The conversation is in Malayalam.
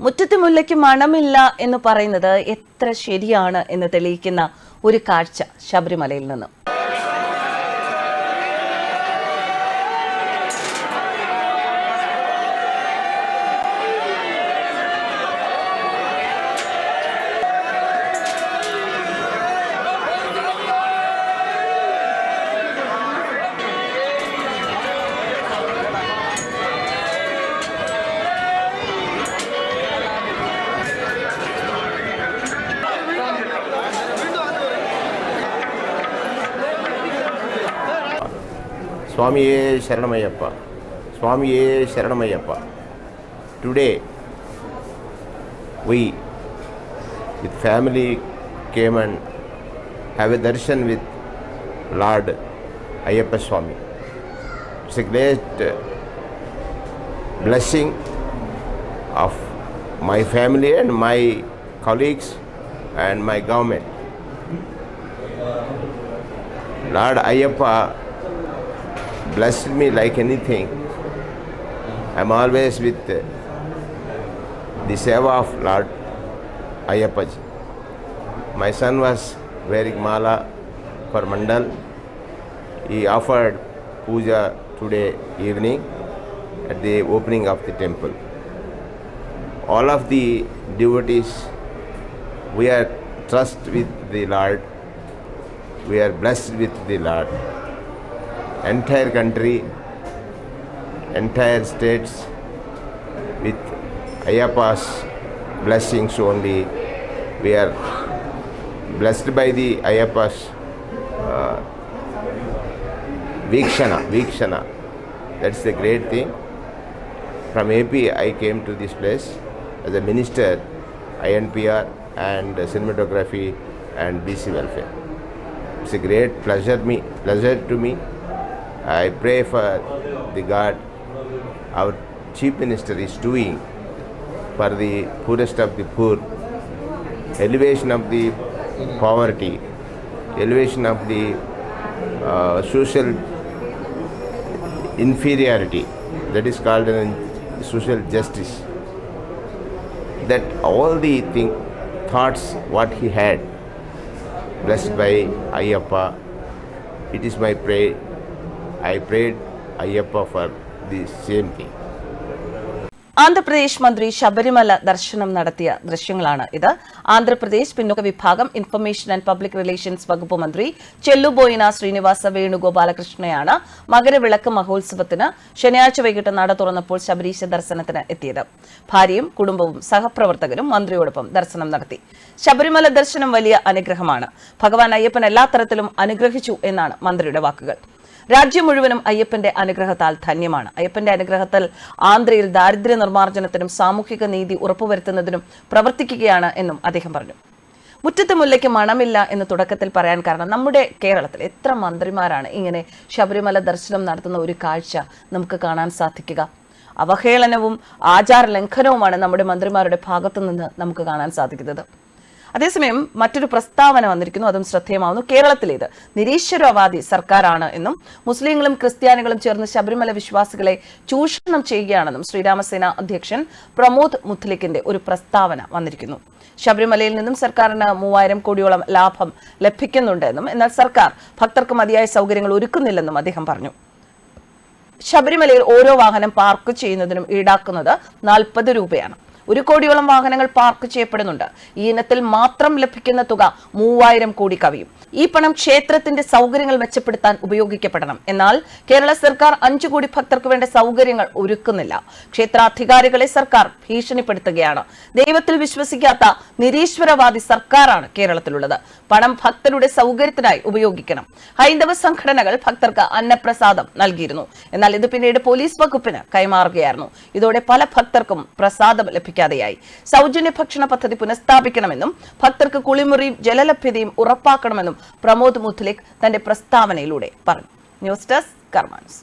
മുറ്റത്തെ മുല്ലയ്ക്ക് മണമില്ല എന്ന് പറയുന്നത് എത്ര ശരിയാണ് എന്ന് തെളിയിക്കുന്ന ഒരു കാഴ്ച ശബരിമലയിൽ നിന്നും. स्वामी शरणय्य Swami Sharanya today we with family came and have a darshan with Lord Ayyappa Swami it's a great blessing of my family and my colleagues and my government Lord Ayyappa blessed me like anything. I'm always with uh, the seva of Lord Ayyappa ji. My son was wearing mala for Mandal. He offered puja today evening at the opening of the temple. All of the devotees, we are trust with the Lord. We are blessed with the Lord. Entire country, entire states, with Ayyappa's blessings only, we are blessed by the Ayyappa's uh, Vikshana, Vikshana. That's the great thing. From AP, I came to this place as a minister, INPR and cinematography and BC welfare. It's a great pleasure me, pleasure to me. I pray for the God our chief minister is doing for the poorest of the poor, elevation of the poverty, elevation of the uh, social inferiority, that is called an social justice. That all the thing, thoughts what he had, blessed by Ayyappa, it is my prayer. I prayed Ayyappa for the same thing. Andhra Pradesh മന്ത്രി ശബരിമല ദർശനം നടത്തിയ ദൃശ്യങ്ങളാണ് ഇത്. ആന്ധ്രാപ്രദേശ് പിന്നോക്ക വിഭാഗം ഇൻഫർമേഷൻ ആൻഡ് പബ്ലിക് റിലേഷൻസ് വകുപ്പ് മന്ത്രി ചെല്ലുബോയിന ശ്രീനിവാസ വേണുഗോപാലകൃഷ്ണയാണ് മകരവിളക്ക് മഹോത്സവത്തിന് ശനിയാഴ്ച വൈകിട്ട് നട തുറന്നപ്പോൾ ശബരീശ ദർശനത്തിന് എത്തിയത്. ഭാര്യയും കുടുംബവും സഹപ്രവർത്തകരും മന്ത്രിയോടൊപ്പം ദർശനം നടത്തി. ശബരിമല ദർശനം വലിയ അനുഗ്രഹമാണ്. ഭഗവാൻ അയ്യപ്പൻ എല്ലാ തരത്തിലും അനുഗ്രഹിച്ചു എന്നാണ് മന്ത്രിയുടെ വാക്കുകൾ. രാജ്യം മുഴുവനും അയ്യപ്പന്റെ അനുഗ്രഹത്താൽ ധന്യമാണ്. അയ്യപ്പന്റെ അനുഗ്രഹത്താൽ ആന്ധ്രയിൽ ദാരിദ്ര്യ നിർമ്മാർജനത്തിനും സാമൂഹിക നീതി ഉറപ്പുവരുത്തുന്നതിനും പ്രവർത്തിക്കുകയാണ് എന്നും അദ്ദേഹം പറഞ്ഞു. മുറ്റത്ത് മുല്ലയ്ക്ക് മണമില്ല എന്ന് തുടക്കത്തിൽ പറയാൻ കാരണം നമ്മുടെ കേരളത്തിൽ എത്ര മന്ത്രിമാരാണ് ഇങ്ങനെ ശബരിമല ദർശനം നടത്തുന്ന ഒരു കാഴ്ച നമുക്ക് കാണാൻ സാധിക്കുക. അവഹേളനവും ആചാര ലംഘനവുമാണ് നമ്മുടെ മന്ത്രിമാരുടെ ഭാഗത്തു നിന്ന് നമുക്ക് കാണാൻ സാധിക്കുന്നത്. അതേസമയം മറ്റൊരു പ്രസ്താവന വന്നിരിക്കുന്നു അതും ശ്രദ്ധേയമാവുന്നു. കേരളത്തിലേത്? നിരീശ്വരവാദി സർക്കാരാണ് എന്നും മുസ്ലിങ്ങളും ക്രിസ്ത്യാനികളും ചേർന്ന് ശബരിമല വിശ്വാസികളെ ചൂഷണം ചെയ്യുകയാണെന്നും ശ്രീരാമസേന അധ്യക്ഷൻ പ്രമോദ് മുത്തലിക്കിന്റെ ഒരു പ്രസ്താവന വന്നിരിക്കുന്നു. ശബരിമലയിൽ നിന്നും സർക്കാരിന് മൂവായിരം കോടിയോളം ലാഭം ലഭിക്കുന്നുണ്ടെന്നും എന്നാൽ സർക്കാർ ഭക്തർക്ക് മതിയായ സൗകര്യങ്ങൾ ഒരുക്കുന്നില്ലെന്നും അദ്ദേഹം പറഞ്ഞു. ശബരിമലയിൽ ഓരോ വാഹനം പാർക്ക് ചെയ്യുന്നതിനും ഈടാക്കുന്നത് നാൽപ്പത് രൂപയാണ്. ഒരു കോടിയോളം വാഹനങ്ങൾ പാർക്ക് ചെയ്യപ്പെടുന്നുണ്ട്. ഈ ഇനത്തിൽ മാത്രം ലഭിക്കുന്ന തുക മൂവായിരം കോടി കവിയും. ഈ പണം ക്ഷേത്രത്തിന്റെ സൗകര്യങ്ങൾ മെച്ചപ്പെടുത്താൻ ഉപയോഗിക്കപ്പെടണം. എന്നാൽ കേരള സർക്കാർ അഞ്ചു കോടി ഭക്തർക്ക് വേണ്ട സൗകര്യങ്ങൾ ഒരുക്കുന്നില്ല. ക്ഷേത്രാധികാരികളെ സർക്കാർ ഭീഷണിപ്പെടുത്തുകയാണ്. ദൈവത്തിൽ വിശ്വസിക്കാത്ത നിരീശ്വരവാദി സർക്കാരാണ് കേരളത്തിലുള്ളത്. പണം ഭക്തരുടെ സൗകര്യത്തിനായി ഉപയോഗിക്കണം. ഹൈന്ദവ സംഘടനകൾ ഭക്തർക്ക് അന്നപ്രസാദം നൽകിയിരുന്നു. എന്നാൽ ഇത് പിന്നീട് പോലീസ് വകുപ്പിന് കൈമാറുകയായിരുന്നു. ഇതോടെ പല ഭക്തർക്കും പ്രസാദം ലഭിക്കാതെയായി സൗജന്യ ഭക്ഷണ പദ്ധതി പുനഃസ്ഥാപിക്കണമെന്നും ഭക്തർക്ക് കുളിമുറിയും ജലലഭ്യതയും ഉറപ്പാക്കണമെന്നും പ്രമോദ് മുത്തലിക് തന്റെ പ്രസ്താവനയിലൂടെ പറഞ്ഞു. News desk കർമാൻസ്